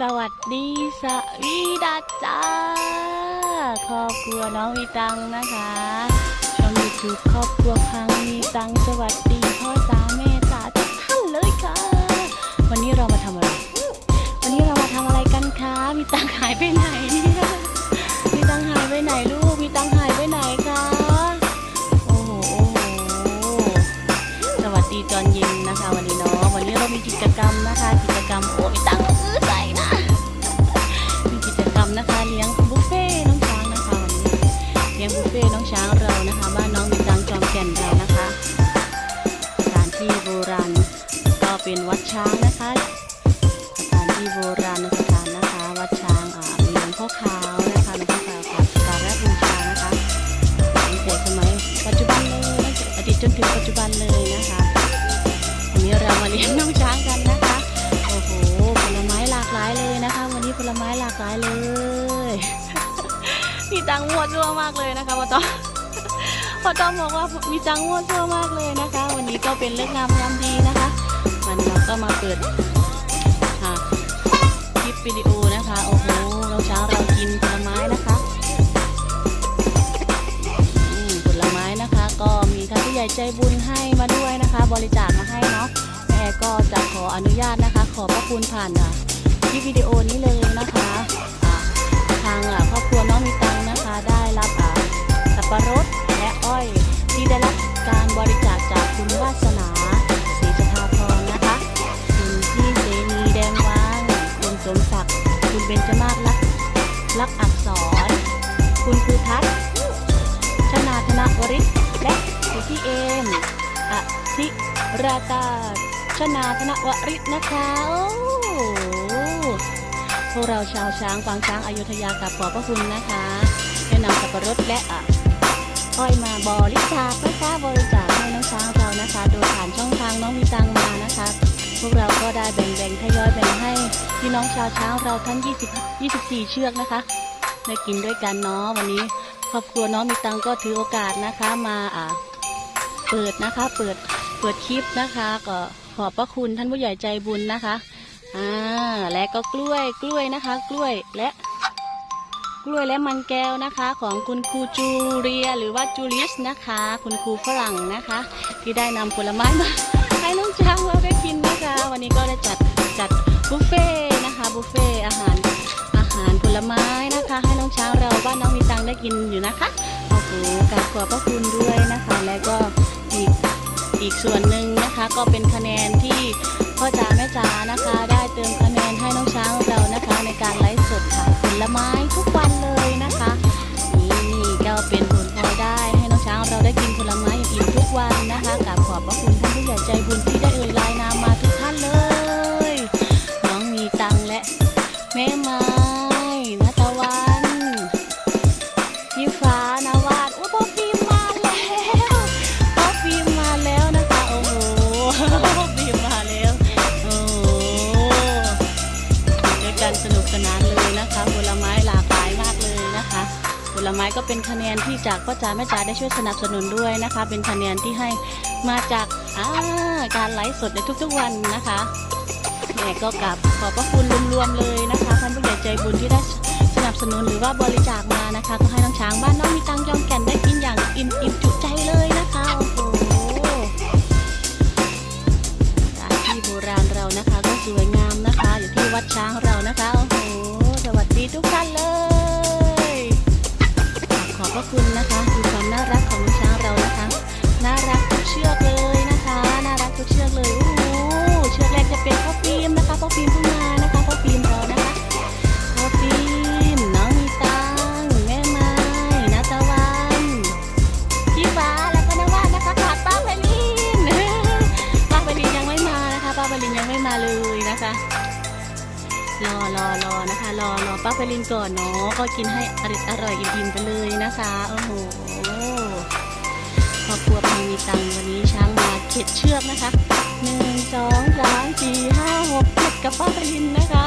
สวัสดีสวีดัสจ้าครอบครัวน้องมีตังนะคะช่องยูทูบครอบครัวพังมีตังสวัสดีพ่อจ๋าแม่จ๋าทุกท่านเลยค่ะ วันนี้เรามาทำอะไร วันนี้เรามาทำอะไรกันคะมีตังหายไปไหนเนี่ยมีตังหายไปไหนลูกมีตังหายไปไหนคะโอ้โหโอ้โหสวัสดีตอนเย็นนะคะ วันนี้เนาะวันนี้เรามีกิจกรรมนะคะ กิจกรรมโอ้ยตัง นะคะเลี้ยงบุฟเฟ่ต์น้องช้างนะคะวันนี้เลี้ยงบุฟเฟ่ต์น้องช้างเรานะคะบ้านน้องมีตังจอมแก่นเรานะคะสถานที่โบราณก็เป็นวัดช้าง ก็พ่อต้อมพ่อต้อมบอกว่ามีตังค์มั่วซั่วมากเลยนะคะ วันนี้ก็เป็นเลิกงามยามดีนะคะมันเราก็มาเปิดค่ะคลิปวิดีโอนะคะโอ้โหน้องช้างเรากินผลไม้นะคะอืมผลไม้นะคะ ก็มีท่านผู้ใหญ่ใจบุญให้มาด้วยนะคะ บริจาคมาให้เนาะแม่ก็จะขออนุญาตนะคะ ขอบพระคุณผ่านอะคลิปวิดีโอนี้เลยนะคะทางครอบครัว บปะรดและอ้อย ที่ได้รับการบริจาคจากคุณวาสนาศรีจทาพรนะคะคุณพี่เสนีแดงวางคุณสมศักดิ์คุณเบญจมาศลักลักอักษร คุณคือทัศน์ชนาธนวริศและคุณพี่เอมอธิราตาชนาธนวริศนะคะโอ้พวกเราชาวช้างฟางช้างอายุทยากับขอบพระคุณนะคะได้นำสับปะรดและอะ อ้อยมาบริจาคนะคะบริจาคให้น้องช้างเรานะคะ โดยผ่านช่องทางน้องมีตังมานะคะ พวกเราก็ได้แบ่งๆทยอยแบ่งให้พี่น้องชาวช้างเราทั้ง 20 24 เชือกนะคะได้กินด้วยกันเนาะวันนี้ครอบครัวน้องมีตังก็ถือโอกาสนะคะมาอ่าเปิดนะคะเปิดเปิดคลิปนะคะ ก็ขอบพระคุณท่านผู้ใหญ่ใจบุญนะคะอ่าและก็กล้วยกล้วยนะคะ กล้วยและ กล้วยและมันแก้วนะคะ ของคุณครูจูเรียหรือว่าจูลิสนะคะ คุณครูฝรั่งนะคะ ที่ได้นำผลไม้มาให้น้องช้างเราได้กินนะคะ วันนี้ก็ได้จัดจัดบุฟเฟ่ต์นะคะบุฟเฟ่ต์อาหารอาหารผลไม้นะคะ ให้น้องช้างเราบ้านน้องมีตังได้กินอยู่นะคะโอ้โหกราบขอบพระคุณด้วยนะคะ แล้วก็อีก อีกส่วนหนึ่งนะคะก็เป็นคะแนนที่พ่อจ๋าแม่จ๋านะคะ ได้เติมคะแนนให้น้องช้างเรานะคะ ในการไลฟ์สดขายผลไม้ทุกวันเลยนะคะ นี่ก็เป็นผลพลอยได้ให้น้องช้างเราได้กินผลไม้อย่างอิ่มทุกวันนะคะกราบขอบพระคุณท่านผู้ใหญ่ใจบุญที่ได้เอ่ยรายนามมาทุกท่านเลย น้องมีตังและแม่ม้นั สนานเลยนะคะ ผลไม้หลากหลายมากเลยนะคะ ผลไม้ก็เป็นคะแนนที่จากพ่อจ๋าแม่จ๋าได้ช่วยสนับสนุนด้วยนะคะ เป็นคะแนนที่ให้มาจากาการไลฟ์สดในทุกๆวันนะคะแม่ก็กลับขอบพระคุณรวมๆเลยนะคะท่านผู้ใหญ่ใจบุญที่ได้สนับสนุนหรือว่าบริจาคมานะคะ ก็ให้น้องช้างบ้านน้องมีตังยอมแก่นได้กินอย่างอิ่มอิ่มจุใจเลยนะคะโอ้โหสถานที่โบราณเรานะคะ ก็สวยงามนะคะ อยู่ที่วัดช้างเรานะคะโอ้โห ทุกท่านเลย ขอบพระคุณนะคะ ลินก่อนเนาะก็กินให้อร่อยอร่อยอิ่มๆไปเลยนะคะโอ้โหครอบครัวพังมีตังวันนี้ช้างมาเข็ดเชือกนะคะหนึ่งสองสามสี่ห้าหกเจ็ดกับป้าปรินนะคะ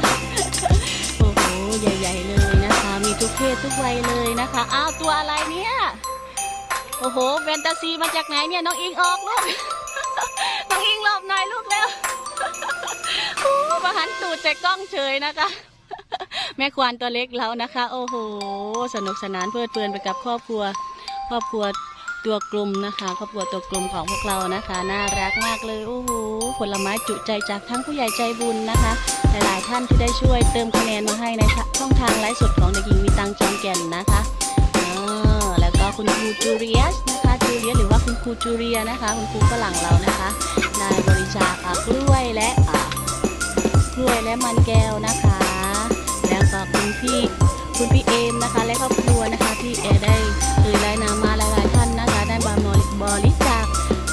โอ้โหใหญ่ ๆ เลยนะคะ มีทุกเพศทุกวัยเลยนะคะอ้าวตัวอะไรเนี่ยโอ้โหแฟนตาซีมาจากไหนเนี่ยน้องอิงออกลูกน้องอิงหลบหน่อยลูกแล้วโอ้มาหันตูดใส่กล้องเฉยนะคะ แม่ควานตัวเล็กแล้วนะคะ โอ้โห สนุกสนานเพลิดเพลินไปกับครอบครัว ครอบครัวตัวกลมนะคะครอบครัวตัวกลมของพวกเรานะคะ น่ารักมากเลยโอ้โหผลไม้จุใจจากทั้งผู้ใหญ่ใจบุญนะคะ หลายๆท่านที่ได้ช่วยเติมคะแนนมาให้ในช่องทางไลฟ์สดของเด็กหญิงมีตังจอมแก่นนะคะแล้วก็คุณครูจูเลียสนะคะจูเลียสหรือว่าคุณครูจูเลียนะคะ คุณครูฝรั่งเรานะคะได้บริจาค่ะกล้วยและกล้วยและมันแก้วนะคะ คุณพี่คุณพี่เอมนะคะ และครอบครัวนะคะที่แอได้เคยรายนามมาหลายๆท่านนะคะ ได้บาบริจาค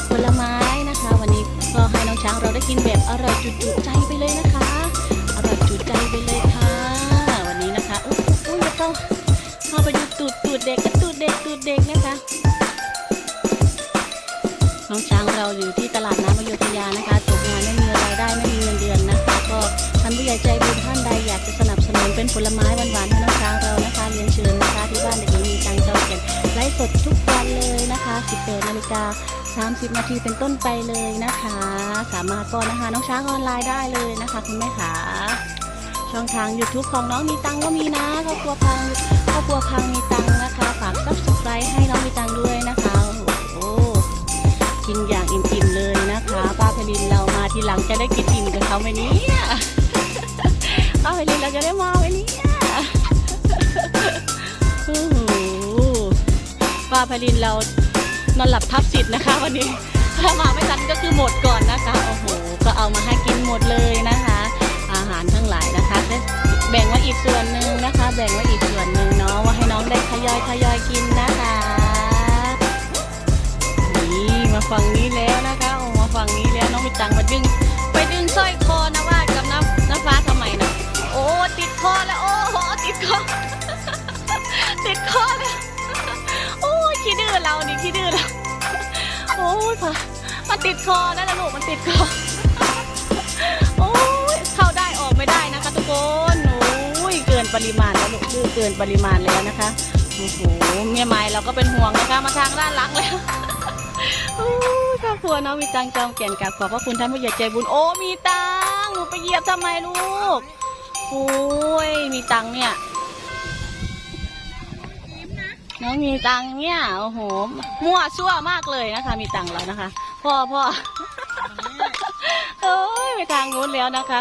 ผลไม้นะคะ วันนี้ก็ให้น้องช้างเราได้กินแบบอร่อยจุๆใจไปเลยนะคะ อร่อยจุใจไปเลยค่ะ วันนี้นะคะอุ้ยอุ้ยแล้วก็เข้าไปดูตูดตูดเด็กกับตูดเด็กตูดเด็กนะคะน้องช้างเราอยู่ที่ตลาดน้ำอโยธยานะคะตกงานไม่มีรายได้ไม่มีเงินเดือนนะคะก็ท่านผู้ใหญ่ใจบุญท่านใดอยากจะสนับ นุนเป็นผลไม้หวานๆให้น้องช้างเรานะคะเรียนเชิญนะคะที่บ้านเด็กหญิงมีตังเจ้าเก็นไลฟ์สดทุกวันเลยนะคะ18นาฬิกา30 นาทีเป็นต้นไปเลยนะคะ สามารถก็นะคะน้องช้างออนไลน์ได้เลยนะคะคุณแม่ขาช่องทาง YouTube ของน้องมีตังก็มีนะครอบครัวพังครอบครัวพังมีตังนะคะฝาก subscribe ให้น้องมีตังด้วยนะคะโอ้โหกินอย่างอิ่มๆเลยนะคะ ป้าพลินเรามาทีหลังจะได้กินอิ่มกับเขาไหมเนี่ย ป้าพลินเราจะได้มาไหมเนี่โอ้โหป้าพลินเรานอนหลับทับสิทธิ์นะคะ วันนี้ถ้ามาไม่ทันก็คือหมดก่อนนะคะโอ้โหก็เอามาให้กินหมดเลยนะคะ อาหารทั้งหลายนะคะแบ่งไว้อีกส่วนหนึ่งนะคะ แบ่งไว้อีกส่วนหนึ่งเนาะว่าให้น้องได้ทยอยทยอยกินนะคะนี่มาฝั่งนี้แล้วนะคะโอ้มาฝั่งนี้แล้วน้องมีตังค์มาดึงไปดึงสร้อยคอนะ คอแล้ว โอ้โหติดคอ ติดคอแล้วโอ้ยขี้ดื้อเรานี่ขี้ดื้อเราโอ้ยพะมันติดคอนะนะลูกมันติดคอโอ้ยเข้าได้ออกไม่ได้นะคะ ทุกคนโอ้ยเกินปริมาณแล้วลูกคือเกินปริมาณแล้วนะคะโอ้โหเมียไม้เราก็เป็นห่วงนะคะมาทางด้านหลังแล้วโอ้ครอบครัวน้องมีตังจอมแก่นกับขอบพระคุณท่านผู้ใหญ่ใจบุญโอ้มีตังหนูไปเหยียบทำไมลูก อ้ย มีตังเนี่ย น้องมีตังเนี่ย โอ้โห มั่วซั่วมากเลยนะคะ มีตังแล้วนะคะ พ่อพ่อเอ้ยไปทางนู้นแล้วนะคะ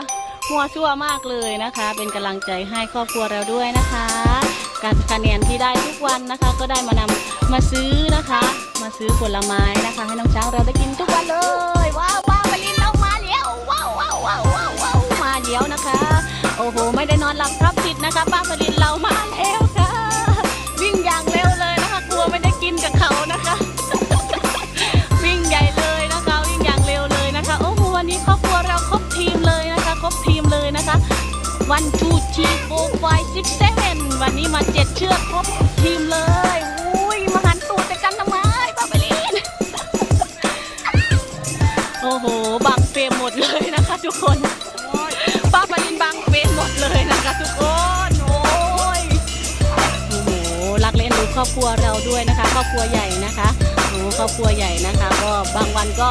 หัวชั่วมากเลยนะคะ เป็นกำลังใจให้ครอบครัวเราด้วยนะคะ การคะแนนที่ได้ทุกวันนะคะ ก็ได้มานำมาซื้อนะคะ มาซื้อผลไม้นะคะ ให้น้องช้างเราได้กินทุกวันเลย ว้าวว้าวมาลินเรามาแล้วว้าวว้าวว้าวว้าวว้าวมาเดี๋ยวนะคะ โอ้โห ไม่ได้นอนหลับครับติดนะคะป้าผลินเรามาแล้วค่ะ วิ่งอย่างเร็วเลยนะคะ กลัวไม่ได้กินกับเขานะคะ วิ่งใหญ่เลยนะคะ วิ่งอย่างเร็วเลยนะคะ โอ้โหวันนี้ครอบครัวเราครบทีมเลยนะคะครบทีมเลยนะคะวันทูทีโฟไฟซิกเซเว่นวันนี้มาเจ็ดเชือกครบทีมเลยอุ้ยมาหันตูดแต่กันทำไมป้าไปลินโอ้โหบังเฟรมหมดเลยนะคะทุกคน อบครัวเราด้วยนะคะครอบครัวใหญ่นะคะโอ้ครอบครัวใหญ่นะคะ ก็บางวันก็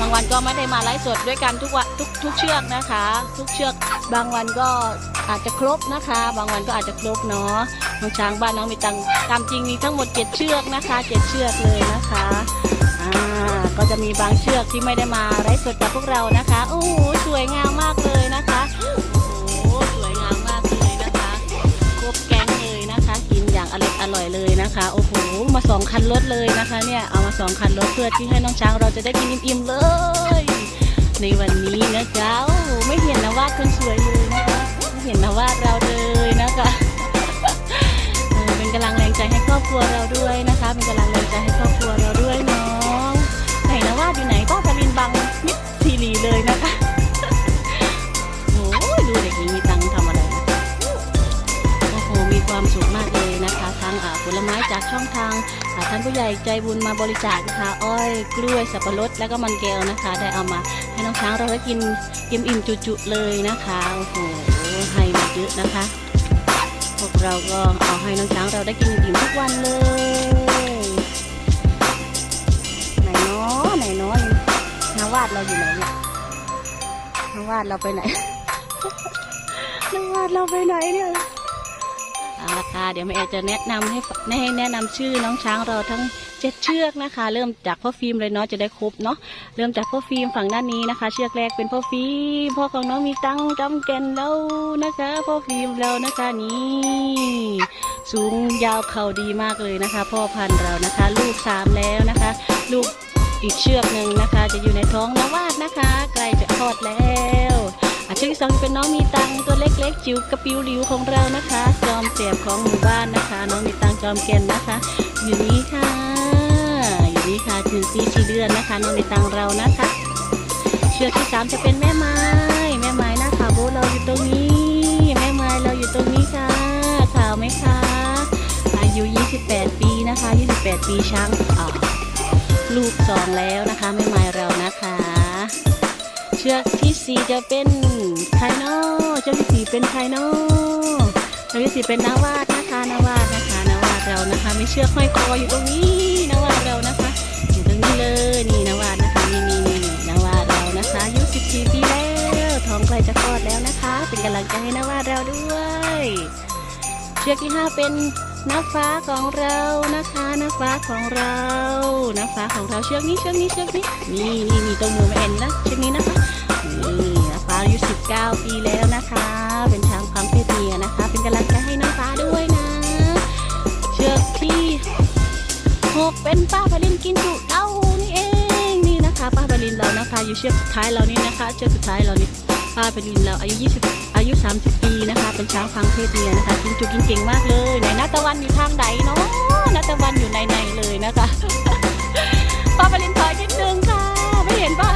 บางวันก็ไม่ได้มาไลฟ์สดด้วยกันทุกวันทุกทุกเชือกนะคะ ทุกเชือก บางวันก็อาจจะครบนะคะ บางวันก็อาจจะครบเนาะน้องช้างบ้านน้องมีตังตามจริงมีทั้งหมดเจ็ดเชือกนะคะเจ็ดเชือกเลยนะคะอ่าก็จะมีบางเชือกที่ไม่ได้มาไลฟ์สดกับพวกเรานะคะโอ้สวยงามมากเลย กินอย่างอร่อยอร่อยเลยนะคะโอ้โหมาสองคันรถเลยนะคะเนี่ยเอามาสองคันรถเพื่อที่ให้น้องช้างเราจะได้กินอิ่มๆเลย ในวันนี้นะจ๊ะโอ้โหไม่เห็นนวาดคนสวยเลยนะคะไม่เห็นนวาดเราเลยนะคะเป็นกำลังแรงใจให้ครอบครัวเราด้วยนะคะ เป็นกำลังแรงใจให้ครอบครัวเราด้วยน้องไหนนวาดอยู่ไหนป้าพลินบังมิดซีรีเลยนะคะโอ้ดูเด็กนี้มีตังทำอะไรนะโอ้โหมีความสุข จากช่องทางาท่านผู้ใหญ่ใจบุญมาบริจาคนะคะ อ้อยกล้วยสับปะรดแล้วก็มันแก้วนะคะ ได้เอามาให้น้องช้างเราได้กินอิ่มอิ่มจุๆเลยนะคะโอ้โหให้มาเยอะนะคะ พวกเราก็เอาให้น้องช้างเราได้กินอิ่มทุกวันเลยไหนเนาะไหนเนาะนาวาดเราอยู่ไหนเนี่ยนาวาดเราไปไหนนาวาดเราไปไหนเนี่ย เอาละค่ะเดี๋ยวแม่แอจะแนะนำให้ให้แนะนำชื่อน้องช้างเราทั้งเจ็ดเชือกนะคะ เริ่มจากพ่อฟิล์มเลยเนาะจะได้ครบเนาะเริ่มจากพ่อฟิล์มฝั่งด้านนี้นะคะ เชือกแรกเป็นพ่อฟิล์มพ่อของน้องมีตังจำแก่นเรานะคะพ่อฟิล์มเรานะคะนี่สูงยาวเข่าดีมากเลยนะคะ พ่อพันธุ์เรานะคะ ลูกสามแล้วนะคะ ลูกอีกเชือกหนึ่งนะคะ จะอยู่ในท้องนวาดนะคะใกล้จะคลอดแล้ว อาชือกที่สองเป็นน้องมีตังตัวเล็กๆจิ๋วกระปิวหลิวของเรานะคะ จอมเสียบของหมู่บ้านนะคะ น้องมีตังจอมแก่นนะคะ อยู่นี่ค่ะ อยู่นี่ค่ะถึงปีสี่เดือนนะคะ น้องมีตังเรานะคะ เชือกที่สามจะเป็นแม่ไม้ แม่ไม้หน้าขาวโบเราอยู่ตรงนี้ แม่ไม้เราอยู่ตรงนี้ค่ะขาวไหมคะอายุ 28 ปีนะคะ 28 ปีช้างลูกสองแล้วนะคะแม่ไม้เรานะคะ เชือกที่สี่จะเป็นไคโนเชือกที่สี่เป็นไคโนเชือกที่สี่เป็นนาวาดนะคะนาวาดนะคะนาวาดเรานะคะมีเชือกห้อยคออยู่ตรงนี้นาวาดเรานะคะ อยู่ตรงนี้เลยนี่นาวาดนะคะนี่นี่นี่นี่าวาดเรานะคะอายุ14ปีแล้วท้องใกล้จะคลอดแล้วนะคะ เป็นกำลังใจให้นาวาดเราด้วย เชือกที่ห้าเป็นนักฟ้าของเรานะคะ ฟ้าของเรานักฟ้าของเราเชือกนี้เชือกนี้เชือกนี้นี่นี่นี่ตรงมือแม่เอ็นนะเชือกนี้นะคะนี่นักฟ้าอายุ19 ปีแล้วนะคะ เป็นช้างพังเพศเมียนะคะ เป็นกำลังใจให้น้องฟ้าด้วยนะ เชือกที่หกเป็นป้าพลินกินจุเต้านี่เองนี่นะคะ ป้าพลินเรานะคะอยู่เชือกท้ายเรานี่นะคะเชือกสุดท้ายเรานี่ป้าพลินเราอายุ20 อายุ 30 ปีนะคะ เป็นช้างพังเพศเมียนะคะกินจุกินเก่งมากเลยไหนนัตะวันอยู่ทางไหนเนาะนัตะวันอยู่ในในๆเลยนะคะป้าพลินถอยนิดนึงค่ะ ไม่เห็นป้า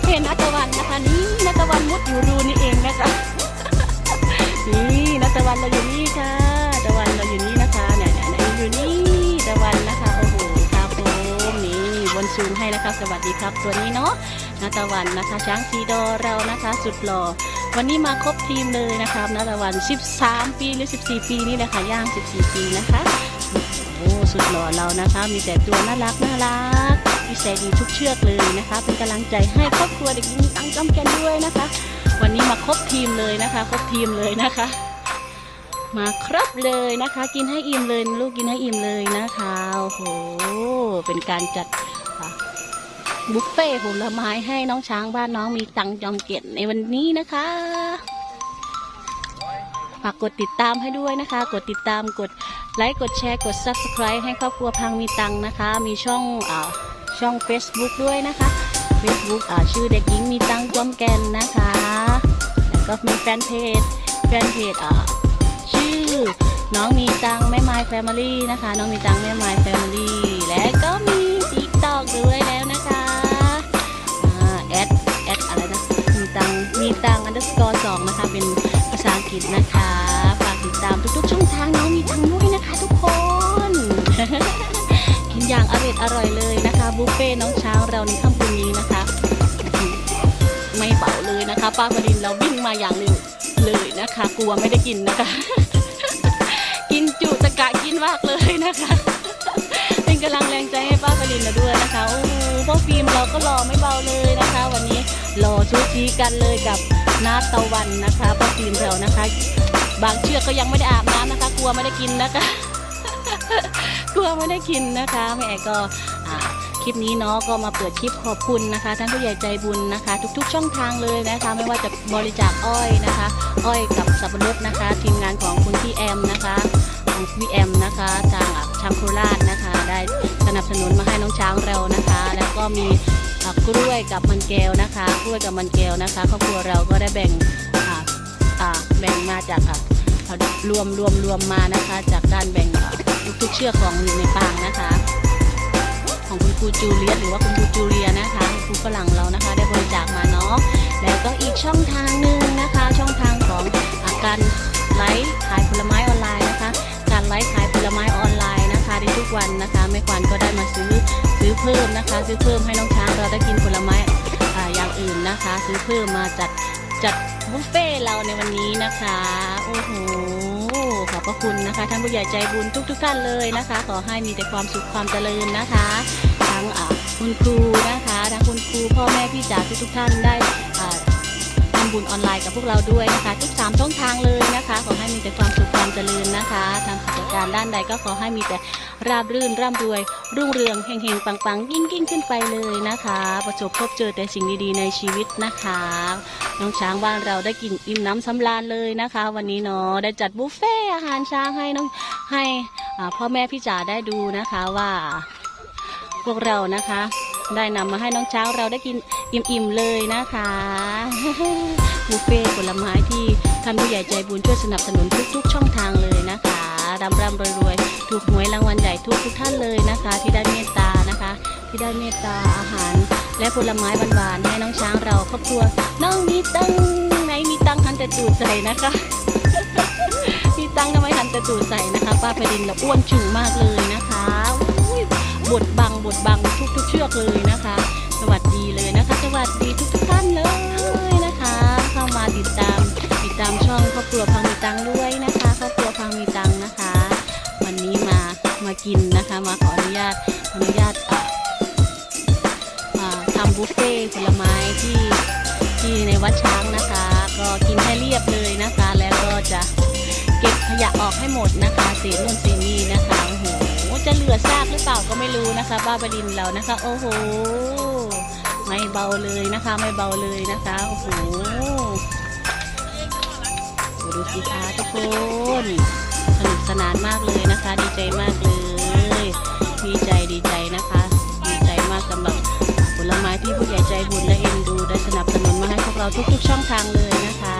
ไม่เห็นนัตะวันนะคะนี่นัตะวันมุดอยู่รูนี่เองนะคะนี่นัตะวันเราอยู่นี่ค่ะตะวันเราอยู่นี่นะคะไหนไหนไหนอยู่นี่ตะวันนะคะโอ้โหครับผมนี่บนซูมให้นะคะสวัสดีครับตัวนี้เนาะนัตะวันนะคะ ช้างสีดอเรานะคะ สุดหล่อ วันนี้มาครบทีมเลยนะครับนัตะวัน 13 ปีหรือ 14 ปีนี่แหละค่ะย่าง 14 ปีนะคะโอ้สุดหล่อเรานะคะ มีแต่ตัวน่ารักน่ารักนิสัยดีทุกเชือกเลยนะคะ เป็นกำลังใจให้ครอบครัวเด็กหญิงตั้งจำแกนด้วยนะคะ วันนี้มาครบทีมเลยนะคะ ครบทีมเลยนะคะ มาครบเลยนะคะ กินให้อิ่มเลยลูกกินให้อิ่มเลยนะคะโอ้โหเป็นการจัด บุฟเฟ่ผลไม้ให้น้องช้างบ้านน้องมีตังจอมเกียรติในวันนี้นะคะฝากกดติดตามให้ด้วยนะคะ กดติดตามกดไลค์ กดแชร์ กด subscribe ให้ครอบครัวพังมีตังนะคะ มีช่องอ่าช่อง Facebook ด้วยนะคะ Facebook อ่าชื่อเด็กหญิงมีตังจอมแกนนะคะ แล้วก็มีแฟนเพจ แฟนเพจอ่าชื่อน้องมีตังแม่ไม้แฟมิลี่นะคะ น้องมีตังแม่ไม้แฟมิลี่ และก็มี กอร์สองนะคะ เป็นภาษาอังกฤษนะคะ ฝากติดตามทุกๆช่องทางน้องมีตังด้วยนะคะ ทุกคน กินอย่างอร่อยอร่อยเลยนะคะบุฟเฟ่น้องช้างเราในค่ำคืนนี้นะคะ ไม่เบาเลยนะคะป้าพรินเราวิ่งมาอย่างเร็วเลยนะคะ กลัวไม่ได้กินนะคะ กินจุตะกะกินมากเลยนะคะเป็นกำลังแรงใจให้ป้าพรินเราด้วยนะคะโอ้พ่อฟิล์มเราก็รอไม่เบาเลยนะคะ วันนี้ รอชูจีกันเลยกับนาตะวันนะคะพ่อฟิล์มเรานะคะ บางเชือกก็ยังไม่ได้อาบน้ำนะคะ กลัวไม่ได้กินนะคะ กลัวไม่ได้กินนะคะแม่ก็คลิปนี้เนาะก็มาเปิดคลิปขอบคุณนะคะท่านผู้ใหญ่ใจบุญนะคะ ทุกๆ ช่องทางเลยนะคะ ไม่ว่าจะบริจาคอ้อยนะคะ อ้อยกับสับปะรดนะคะ ทีมงานของคุณพี่แอมนะคะของพี่แอมนะคะทางชางโคราชนะคะ ได้สนับสนุนมาให้น้องช้างเรานะคะ แล้วก็มี กล้วยกับมันแก้วนะคะ กล้วยกับมันแก้วนะคะครอบครัวเราก็ได้แบ่งแบ่งมาจากอะรวมรวมรวมมานะคะ จากการแบ่งทุกๆเชือกของอยู่ในปางนะคะ ของคุณครูจูเลียหรือว่าคุณครูจูเลียนะคะครูฝรั่งเรานะคะ ได้บริจาคมาเนาะแล้วก็อีกช่องทางหนึ่งนะคะ ช่องทางของอาการไลฟ์ขายผลไม้ออนไลน์นะคะ การไลฟ์ขายผลไม้ออนไลน์นะคะในทุกวันนะคะแม่ควันก็ได้มาซื้อ ซื้อเพิ่มนะคะ ซื้อเพิ่มให้น้องช้างเราได้กินผลไม้อ่าอย่างอื่นนะคะ ซื้อเพิ่มมาจัดจัดบุฟเฟ่เราในวันนี้นะคะโอ้โหขอบพระคุณนะคะท่านผู้ใหญ่ใจบุญทุกๆท่านเลยนะคะ ขอให้มีแต่ความสุขความเจริญนะคะทั้งคุณครูนะคะทั้งคุณครูพ่อแม่พี่จ๋าทุกๆท่านได้ทำบุญออนไลน์กับพวกเราด้วยนะคะทุกสามช่องทางเลยนะคะ ขอให้มีแต่ความสุขความ เจริญนะคะทำกิจการด้านใดก็ขอให้มีแต่ราบรื่นร่ำรวย รุ่งเรืองเฮงๆปังๆยิ่งยิ่งขึ้นไปเลยนะคะ ประสบพบเจอแต่สิ่งดีๆในชีวิตนะคะ น้องช้างบ้านเราได้กินอิ่มน้ำสำราญเลยนะคะ วันนี้เนาะได้จัดบุฟเฟ่อาหารช้างให้น้องให้พ่อแม่พี่จ๋าได้ดูนะคะว่า พวกเรานะคะ ได้นำมาให้น้องช้างเราได้กินอิ่มๆเลยนะคะบุฟเฟ่ผลไม้ที่ ท่านผู้ใหญ่ใจบุญช่วยสนับสนุนทุกๆ ช่องทางเลยนะคะร่ำร่ำรวยๆถูกหวยรางวัลใหญ่ทุกทุกๆท่านเลยนะคะ ที่ได้เมตตานะคะ ที่ได้เมตตาอาหาร และผลไม้หวานๆให้น้องช้างเราครอบครัวน้องมีตังไหนมีตังค์หันแต่ตูดใส่นะคะมีตังทำไมหันแต่ตูดใส่นะคะ ป้าแผ่นดินเราอ้วนฉุงมากเลยนะคะบดบังบดบังทุกๆเชือกเลยนะคะ สวัสดีเลยนะคะ สวัสดีทุกๆท่านเลย ครัวพังมีตังด้วยนะคะครอบครัวพังมีตังนะคะ วันนี้มามากินนะคะมาขออนุญาตอนุญาตอ่อทำบุฟเฟ่ผลไม้ที่ที่ในวัดช้างนะคะ ก็กินให้เรียบเลยนะคะ แล้วก็จะเก็บขยะออกให้หมดนะคะเศษนู่นเศษนี่นะคะโอ้โหจะเหลือซากหรือเปล่าก็ไม่รู้นะคะบ้าบดินเรานะคะ โอ้โหไม่เบาเลยนะคะ ไม่เบาเลยนะคะโอ้โห ดูสิคะทุกคนสนุกสนานมากเลยนะคะ ดีใจมากเลย ดีใจดีใจนะคะ ดีใจมากสำหรับผลไม้ที่ผู้ใหญ่ใจบุญและเอ็นดูได้สนับสนุนมาให้พวกเราทุกๆ ช่องทางเลยนะคะ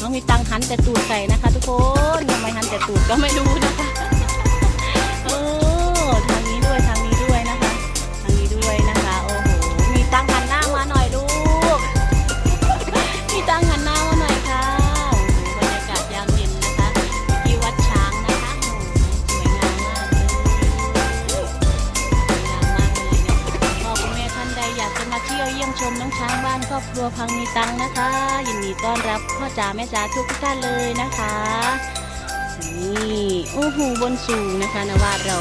น้องมีตังค์หันแต่ตูดใส่นะคะ ทุกคนทำไมหันแต่ตูดก็ไม่รู้นะคะ ตังนะคะ ยินดีต้อนรับพ่อจ๋าแม่จ๋าทุกท่านเลยนะคะนี่โอ้โหบนสูงนะคะนวาดเรา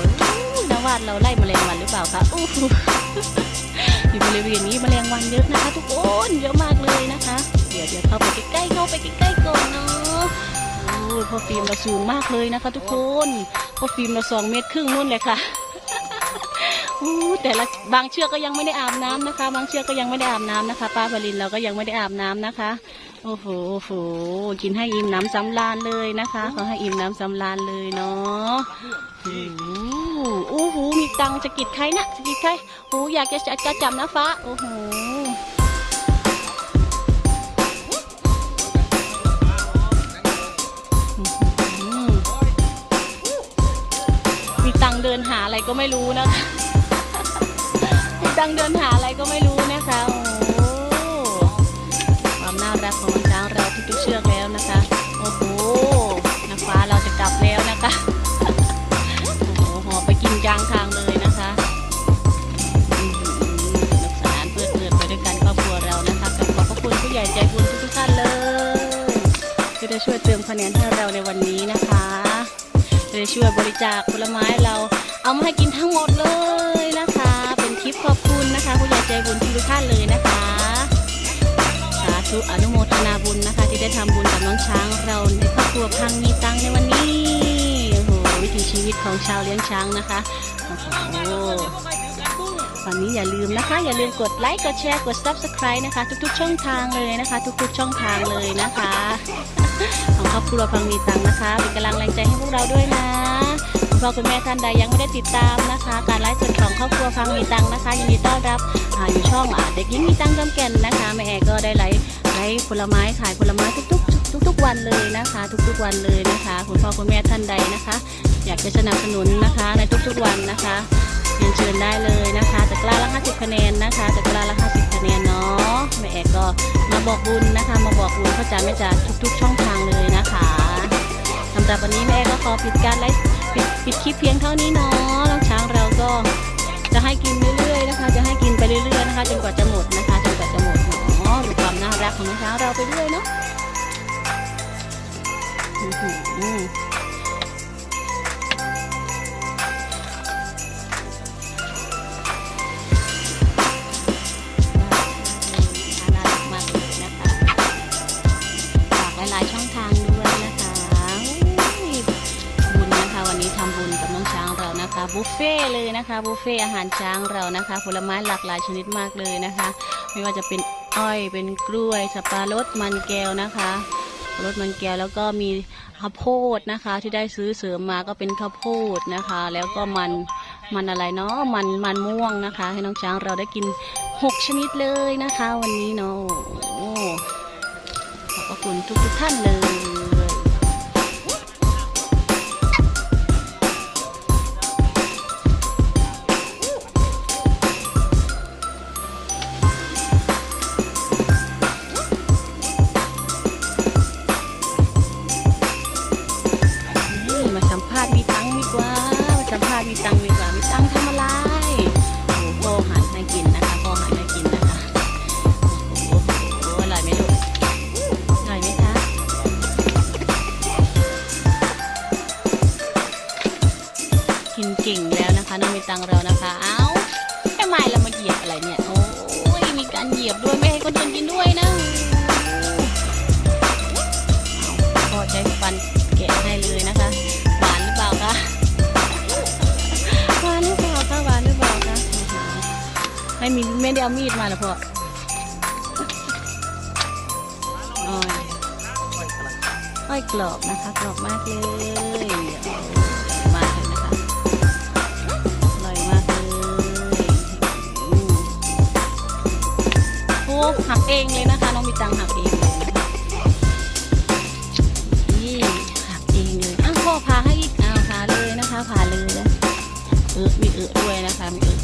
นวาดเราไล่มแมลงวันหรือเปล่าคะโอ้โหอยู่บริเวณนี้มแมลงวันเยอะนะคะ ทุกคนเยอะมากเลยนะคะ เดี๋ยวเดี๋ยวเข้าไปใกล้ๆเข้าไปใกล้ๆก่อนเนาะโอ้ยพอฟิล์มเราสูงมากเลยนะคะ ทุกคนพอฟิล์มเราสองเมตรครึ่งนู่นเลยค่ะ อู้แต่ละบางเชือกก็ยังไม่ได้อาบน้ำนะคะ บางเชือกก็ยังไม่ได้อาบน้ำนะคะ ป้าพลินเราก็ยังไม่ได้อาบน้ำนะคะ โอ้โหโอ้โหกินให้อิ่มน้ำสำราญเลยนะคะขอให้อิ่มน้ำสำราญเลยเนาะโอ้โหโอ้โหมีตังจะกิดใครนะจะกิดใครโอ้อยากจะจะจับนะฟ้าโอ้โหมีตังเดินหาอะไรก็ไม่รู้นะคะ มีตังเดินหาอะไรก็ไม่รู้นะคะโอ้ความน่ารักของน้องช้างเราทุกๆเชือกแล้วนะคะโอ้โหนักฟ้าเราจะกลับแล้วนะคะโอ้โหหอไปกินกลางทางเลยนะคะอื้อหือสนุกสนานเพลิดเพลินไปด้วยกันครอบครัวเรานะคะกับขอบพระคุณผู้ใหญ่ใจบุญทุกๆท่านเลยที่ได้ช่วยเติมคะแนนให้เราในวันนี้นะคะที่ได้ช่วยบริจาคผลไม้เราเอามาให้กินทั้งหมดเลยนะคะ ลิปขอบคุณนะคะ ผู้ใหญ่ใจบุญทุกท่านเลยนะคะ สาธุอนุโมทนาบุญนะคะ ที่ได้ทำบุญกับน้องช้างเราในครอบครัวพังมีตังในวันนี้โอ้โหวิถีชีวิตของชาวเลี้ยงช้างนะคะโอ้โหวันนี้อย่าลืมนะคะ อย่าลืมกดไลค์กดแชร์กด subscribe นะคะ ทุกๆ ช่องทางเลยนะคะ ทุกๆ ช่องทางเลยนะคะ ของครอบครัวพังมีตังนะคะเป็นกำลังแรงใจให้พวกเราด้วยนะ คุณพ่อคุณแม่ท่านใดยังไม่ได้ติดตามนะคะ การไลฟ์สดของครอบครัวพังมีตังนะคะยินดีต้อนรับอ่าอยู่ช่องอ่าเด็กหญิงมีตังจำแก่นนะคะแม่แอก็ได้ไลฟ์ไลฟ์ผลไม้ขายผลไม้ทุกๆทุกๆวันเลยนะคะ ทุกๆวันเลยนะคะ คุณพ่อคุณแม่ท่านใดนะคะ อยากจะสนับสนุนนะคะ ในทุกๆวันนะคะเรียนเชิญได้เลยนะคะตะกร้าละ50คะแนนนะคะตะกร้าละ50คะแนนเนาะแม่แอร์ก็มาบอกบุญนะคะ มาบอกบุญพ่อจ๋าแม่จ๋าทุก ๆ ช่องทางเลยนะคะสำหรับวันนี้แม่แอร์ก็ขอปิดการไลฟ์ ปิดปิดคลิปเพียงเท่านี้เนาะน้องช้างเราก็จะให้กินเรื่อยๆนะคะ จะให้กินไปเรื่อยๆนะคะจนกว่าจะหมดนะคะจนกว่าจะหมดเนาะดูความน่ารักของน้องช้างเราไปเรื่อยเนาะ นะคะบุฟเฟ่อาหารช้างเรานะคะ ผลไม้หลากหลายชนิดมากเลยนะคะ ไม่ว่าจะเป็นอ้อยเป็นกล้วยสับปะรดมันแก้วนะคะรสมันแก้วแล้วก็มีข้าวโพดนะคะ ที่ได้ซื้อเสริมมาก็เป็นข้าวโพดนะคะ แล้วก็มันมันอะไรเนาะมันมันม่วงนะคะ ให้น้องช้างเราได้กิน 6 ชนิดเลยนะคะ วันนี้เนาะโอ้ขอบคุณทุกทุกท่านเลย ไม่มีไม่ได้เอามีดมาเหรอพ่ออ้อยกรอบนะคะกรอบมากเลยมากเลยนะคะอร่อยมากเลยโอ้หักเองเลยนะคะน้องมีตังหักเองเลยนะคะนี่หักเองเลยอ้าวพ่อพาให้อีกอ้าวพาเลยนะคะพาเลยนะเออมีเออด้วยนะคะมีเออ